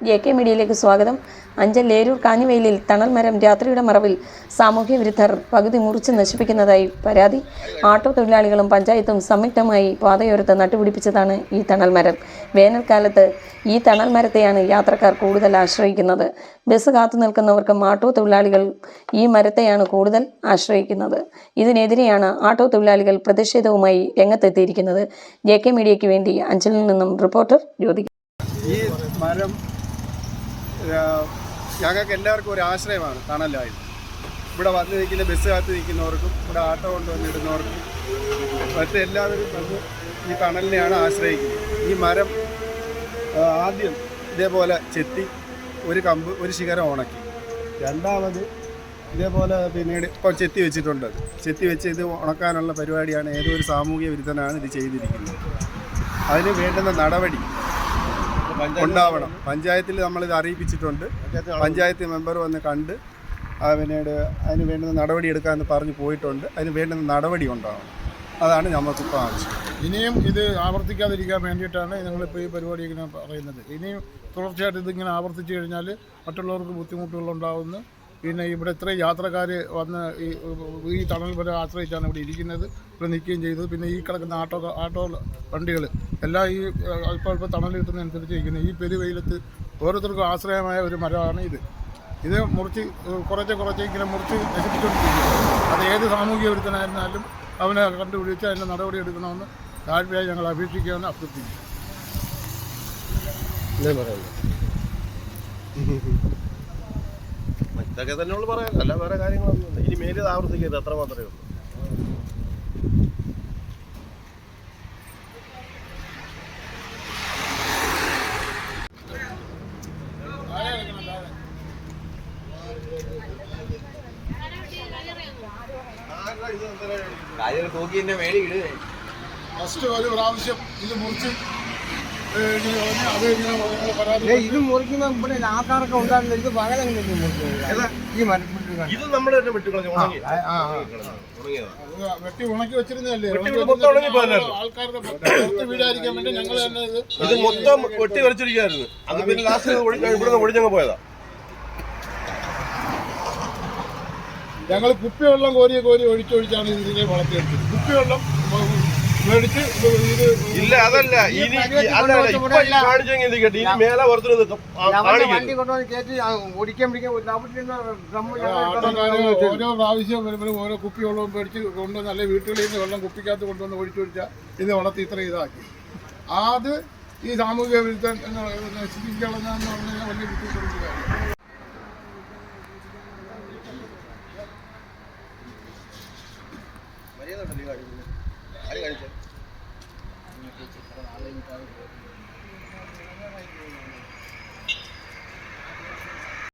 J K മീഡിയയിലേക്ക് സ്വാഗതം. അഞ്ചൽ ലേരൂർ കാഞ്ഞിവെയിലിൽ തണൽ മരം രാത്രിയുടെ മറവിൽ സാമൂഹ്യ വിരുദ്ധർ പകുതി മുറിച്ച് നശിപ്പിക്കുന്നതായി പരാതി. ആട്ടോ തൊഴിലാളികളും പഞ്ചായത്തും സംയുക്തമായി പാതയോരത്ത് നട്ടുപിടിപ്പിച്ചതാണ് ഈ തണൽ മരം. വേനൽക്കാലത്ത് ഈ തണൽ മരത്തെയാണ് യാത്രക്കാർ കൂടുതൽ ആശ്രയിക്കുന്നത്. ബസ് കാത്തു നിൽക്കുന്നവർക്കും ആട്ടോ തൊഴിലാളികൾ ഈ മരത്തെയാണ് കൂടുതൽ ആശ്രയിക്കുന്നത്. ഇതിനെതിരെയാണ് ആട്ടോ തൊഴിലാളികൾ പ്രതിഷേധവുമായി രംഗത്തെത്തിയിരിക്കുന്നത്. ജെ കെ മീഡിയയ്ക്ക് വേണ്ടി അഞ്ചലിൽ നിന്നും റിപ്പോർട്ടർ ജ്യോതി ഈ മരം ഞങ്ങൾക്ക് എല്ലാവർക്കും ഒരു ആശ്രയമാണ് തണലായി. ഇവിടെ വന്ന് നിൽക്കുന്ന ബസ് കാത്ത് നിൽക്കുന്നവർക്കും ഇവിടെ ആട്ടോ കൊണ്ടുവന്നിടുന്നവർക്കും മറ്റ് എല്ലാവരും വന്ന് ഈ തണലിനെയാണ് ആശ്രയിക്കുന്നത്. ഈ മരം ആദ്യം ഇതേപോലെ ചെത്തി ഒരു കമ്പ് ഒരു ശിഖരം ഉണക്കി. രണ്ടാമത് ഇതേപോലെ പിന്നീട് ഇപ്പോൾ ചെത്തി വെച്ചിട്ടുണ്ട്. ചെത്തി വെച്ച് ഇത് ഉണക്കാനുള്ള പരിപാടിയാണ് ഏതൊരു സാമൂഹിക വിരുദ്ധനാണ് ഇത് ചെയ്തിരിക്കുന്നത്. അതിന് വേണ്ടുന്ന നടപടി ഉണ്ടാവണം. പഞ്ചായത്തിൽ നമ്മളിത് അറിയിപ്പിച്ചിട്ടുണ്ട്. പഞ്ചായത്ത് മെമ്പർ വന്ന് കണ്ട് പിന്നീട് അതിന് വേണ്ടുന്ന നടപടി എടുക്കാമെന്ന് പറഞ്ഞ് പോയിട്ടുണ്ട്. അതിന് വേണ്ടുന്ന നടപടി ഉണ്ടാവണം. അതാണ് നമുക്കിപ്പോൾ ആവശ്യം. ഇനിയും ഇത് ആവർത്തിക്കാതിരിക്കാൻ വേണ്ടിയിട്ടാണ് ഞങ്ങളിപ്പോൾ ഈ പരിപാടി ഇങ്ങനെ പറയുന്നത്. ഇനിയും തുടർച്ചയായിട്ട് ഇതിങ്ങനെ ആവർത്തിച്ചു കഴിഞ്ഞാൽ മറ്റുള്ളവർക്ക് ബുദ്ധിമുട്ടുകളുണ്ടാവുന്നു പിന്നെ ഇവിടെ ഇത്രയും യാത്രക്കാർ വന്ന് ഈ ഈ തണൽ വരെ ആശ്രയിച്ചാണ് ഇവിടെ ഇരിക്കുന്നത്. ഇവിടെ നിൽക്കുകയും ചെയ്തത് പിന്നെ ഈ കിടക്കുന്ന ആട്ടോ ആട്ടോ വണ്ടികൾ എല്ലാം ഈ അല്പം അല്പം തണൽ കിട്ടുന്നതനുസരിച്ച് ഇരിക്കുന്നത്. ഈ പെരുവെയിലത്ത് ഓരോരുത്തർക്കും ആശ്രയമായ ഒരു മരമാണ് ഇത്. ഇത് മുറിച്ച് കുറച്ച് കുറച്ച് ഇങ്ങനെ മുറിച്ച് നശിപ്പിച്ചുകൊണ്ടിരിക്കുന്നത് അത് ഏത് സാമൂഹിക വിരുദ്ധനായിരുന്നാലും അവനെ കണ്ടുപിടിച്ച് അതിന്റെ നടപടി എടുക്കണമെന്ന് താഴ്മയായി ഞങ്ങൾ അപേക്ഷിക്കുകയെന്ന് അഭ്യർത്ഥിക്കുന്നു. ഇതൊക്കെ തന്നെ ഉള്ളു പറയാൻ. അല്ല വേറെ കാര്യങ്ങളൊന്നും ഇനി മേലിത് ആവർത്തിക്കരുത്. അത്ര മാത്രമേ ഉള്ളൂ. ഫസ്റ്റ് ഒരു പ്രാവശ്യം ഇത് മുറിച്ച് ഇത് മുറിക്കുമ്പോ ഇവിടെ ആൾക്കാരൊക്കെ ഉണ്ടാകുന്ന ഇത് മുറിക്കുന്നത്? ഈ ഇത് നമ്മൾ തന്നെ ഉണങ്ങി. വെട്ടി ഉണക്കി വെച്ചിരുന്നല്ലേ വെട്ടി ഉണക്കി മൊത്തം ഉണങ്ങി വെച്ചിരുന്ന പോയതല്ലേ? ആൾക്കാരുടെ പുറത്ത് വീഴാതിരിക്കാൻ വേണ്ടി ഞങ്ങൾ തന്നെ ഇത് ഇത് മൊത്തം വെട്ടി അത് പിന്നെ ലാസ്റ്റ് ഇവിടുന്ന് ഒഴിഞ്ഞങ്ങ് പോയതാ. ഞങ്ങൾ കുപ്പിവെള്ളം കോരി കോരി ഒഴിച്ചൊഴിച്ചാണ് ഇതിനെ വളർത്തിയെടുത്തത്. കുപ്പിവെള്ളം ഇല്ല അതല്ല. ഇനി അതല്ല ഇപ്പൊ ഈ കാണിച്ചെങ്കിൽ എന്തിക്കട്ടെ ഇനി മേലെ പുറത്തു നിൽക്കും വണ്ടി കൊണ്ടുവന്ന് കയറ്റി ഓടിക്കാൻ പിടിക്കാൻ ഓരോ പ്രാവശ്യം വരുമ്പോഴും ഓരോ കുപ്പി വെള്ളം മേടിച്ച് കൊണ്ടുവന്ന് അല്ലെങ്കിൽ വീട്ടുകളിൽ നിന്ന് വെള്ളം കുപ്പിക്കകത്ത് കൊണ്ടുവന്ന് ഒഴിച്ചു ഒഴിച്ചാൽ ഇത് വളർത്തി ഇത്ര ഇതാക്കി. അത് ഈ സാമൂഹിക വിരുദ്ധ എന്ന് വലിയ പറഞ്ഞു കഴിഞ്ഞാൽ വലിയ ബുദ്ധിമുട്ടുള്ള കാര്യം